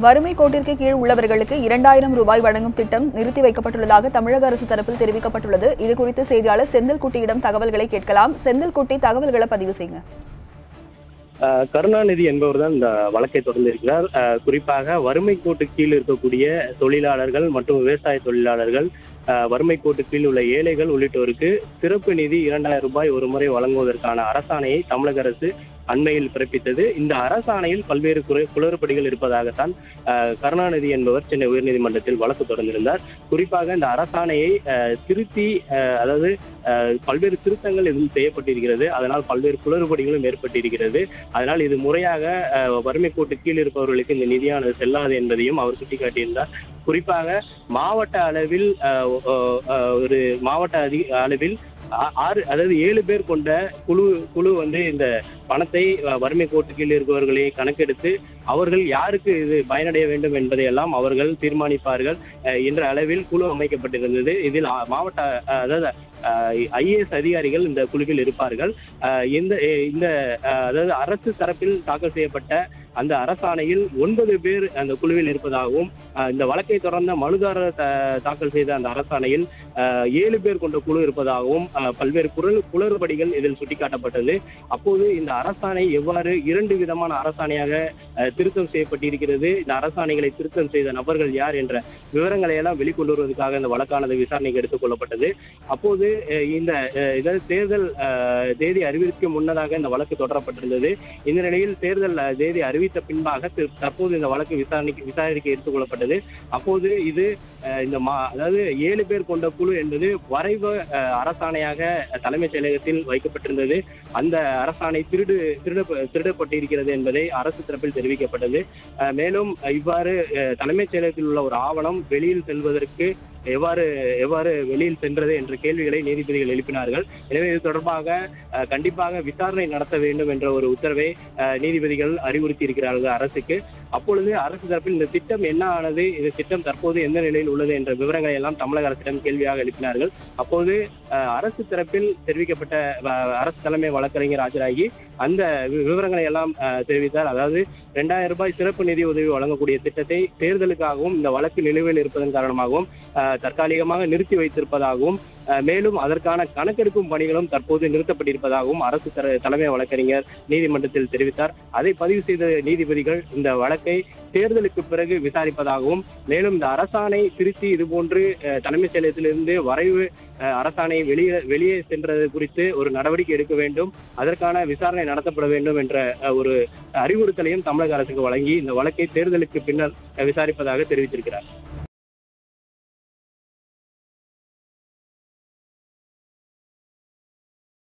வறுமை கோட்டிற்கு கீழ் உள்ளவர்களுக்கு இரண்டாயிரம் ரூபாய் வழங்கும் திட்டம் நிறுத்தி வைக்கப்பட்டுள்ளதாக தமிழக அரசு தரப்பில் தெரிவிக்கப்பட்டுள்ளது. இது குறித்து செய்தியாளர் செந்தில்குட்டியிடம் தகவல்களை கேட்கலாம். செந்தில்குட்டி தகவல்களை பதிவு செய்யுங்க. ஆஹ் கருணாநிதி என்பவர் தான் இந்த வழக்கை தொடர்ந்திருக்கிறார் குறிப்பாக வறுமை கோட்டு கீழ் இருக்கக்கூடிய தொழிலாளர்கள் மற்றும் விவசாய தொழிலாளர்கள் ஆஹ் வறுமை கோட்டு கீழ் உள்ள ஏழைகள் உள்ளிட்டோருக்கு சிறப்பு நிதி இரண்டாயிரம் ரூபாய் ஒரு முறை வழங்குவதற்கான அரசாணையை தமிழக அரசு அண்மையில் பிறப்பித்தது. இந்த அரசாணையில் பல்வேறு குறை குளறுபடிகள் இருப்பதாகத்தான் ஆஹ் கருணாநிதி என்பவர் சென்னை உயர்நீதிமன்றத்தில் வழக்கு தொடர்ந்திருந்தார். குறிப்பாக இந்த அரசாணையை திருத்தி அதாவது பல்வேறு திருத்தங்கள் இதில் செய்யப்பட்டிருக்கிறது. அதனால் பல்வேறு குளறுபடிகளும் ஏற்பட்டிருக்கிறது. அதனால் இது முறையாக அஹ், வறுமை கோட்டு கீழ் இருப்பவர்களுக்கு இந்த நிதியானது செல்லாது என்பதையும் அவர் சுட்டிக்காட்டியிருந்தார். குறிப்பாக மாவட்ட அளவில் அஹ், ஒரு மாவட்ட அதி அளவில் ஆறு அதாவது ஏழு பேர் கொண்ட குழு குழு வந்து இந்த பணத்தை வறுமை கோட்டு கீழ் இருப்பவர்களை கணக்கெடுத்து அவர்கள் யாருக்கு இது பயனடைய வேண்டும் என்பதையெல்லாம் அவர்கள் தீர்மானிப்பார்கள் என்ற அளவில் குழு அமைக்கப்பட்டிருந்தது. இதில் மாவட்ட அதாவது ஐஏஎஸ் அதிகாரிகள் இந்த குழுவில் இருப்பார்கள். இந்த இந்த அதாவது அரசு தரப்பில் தாக்கல் செய்யப்பட்ட அந்த அரசாணையில் ஒன்பது பேர் அந்த குழுவில் இருப்பதாகவும் இந்த வழக்கை தொடர்ந்த மனுதாரர் த- தாக்கல் செய்த அந்த அரசாணையில் ஏழு பேர் கொண்ட குழு இருப்பதாகவும் பல்வேறு குரல் குளறுபடிகள் இதில் சுட்டிக்காட்டப்பட்டது. அப்போது இந்த அரசாணை எவ்வாறு இரண்டு விதமான அரசாணையாக திருத்தம் செய்யப்பட்டிருக்கிறது. இந்த அரசாணைகளை திருத்தம் செய்த நபர்கள் யார் என்ற விவரங்களை எல்லாம் வெளிக்கொண்டு வருவதற்காக இந்த வழக்கானது விசாரணைக்கு எடுத்துக் கொள்ளப்பட்டது. அப்போது இந்த தேர்தல் தேதி அறிவிக்க முன்னதாக இந்த வழக்கு தொடரப்பட்டிருந்தது. இந்த நிலையில் தேர்தல் தேதி அறிவித்த பின்பாக தற்போது இந்த வழக்கு விசாரணைக்கு விசாரணைக்கு எடுத்துக் கொள்ளப்பட்டது. அப்போது இது இந்த மா அதாவது ஏழு பேர் கொண்ட குழு என்பது வரைவு அரசாணையாக தலைமைச் செயலகத்தில் வைக்கப்பட்டிருந்தது. அந்த அரசாணை திருடு திருட திருடப்பட்டிருக்கிறது என்பதை அரசு தரப்பில் தெரிவிக்கப்பட்டது. மேலும் இவ்வாறு தலைமைச் செயலகத்தில் உள்ள ஒரு ஆவணம் வெளியில் செல்வதற்கு எவ்வாறு எவ்வாறு வெளியில் சென்றது என்ற கேள்விகளை நீதிபதிகள் எழுப்பினார்கள். எனவே இது தொடர்பாக கண்டிப்பாக விசாரணை நடத்த வேண்டும் என்ற ஒரு உத்தரவை நீதிபதிகள் அறிவுறுத்தி இருக்கிறார்கள் அரசுக்கு. அப்பொழுது அரசு தரப்பில் இந்த திட்டம் என்ன ஆனது இந்த திட்டம் தற்போது எந்த நிலையில் உள்ளது என்ற விவரங்களை எல்லாம் தமிழக அரசிடம் கேள்வியாக எழுப்பினார்கள். அப்போது அரசு தரப்பில் தெரிவிக்கப்பட்ட அரசு தலைமை வழக்கறிஞர் ஆஜராகி அந்த வி- விவரங்களை எல்லாம் தெரிவித்தார். அதாவது இரண்டாயிரம் ரூபாய் சிறப்பு நிதி உதவி வழங்கக்கூடிய திட்டத்தை தேர்தலுக்காகவும் இந்த வழக்கு நிலுவையில் இருப்பதன் காரணமாகவும் தற்காலிகமாக நிறுத்தி வைத்திருப்பதாகவும் அஹ், மேலும் அதற்கான கணக்கெடுக்கும் பணிகளும் தற்போது நிறுத்தப்பட்டிருப்பதாகவும் அரசு தலைமை வழக்கறிஞர் நீதிமன்றத்தில் தெரிவித்தார். அதை பதிவு செய்த நீதிபதிகள் இந்த வழக்கை தேர்தலுக்கு பிறகு விசாரிப்பதாகவும் மேலும் இந்த அரசாணை திருத்தி இதுபோன்று அஹ், தலைமைச் செயலகத்திலிருந்து வரைவு அஹ், அரசாணை வெளியே வெளியே சென்றது குறித்து ஒரு நடவடிக்கை எடுக்க வேண்டும் அதற்கான விசாரணை நடத்தப்பட வேண்டும் என்ற ஒரு அறிவுறுத்தலையும் தமிழக அரசுக்கு வழங்கி இந்த வழக்கை தேர்தலுக்கு பின்னர் விசாரிப்பதாக தெரிவித்திருக்கிறார்.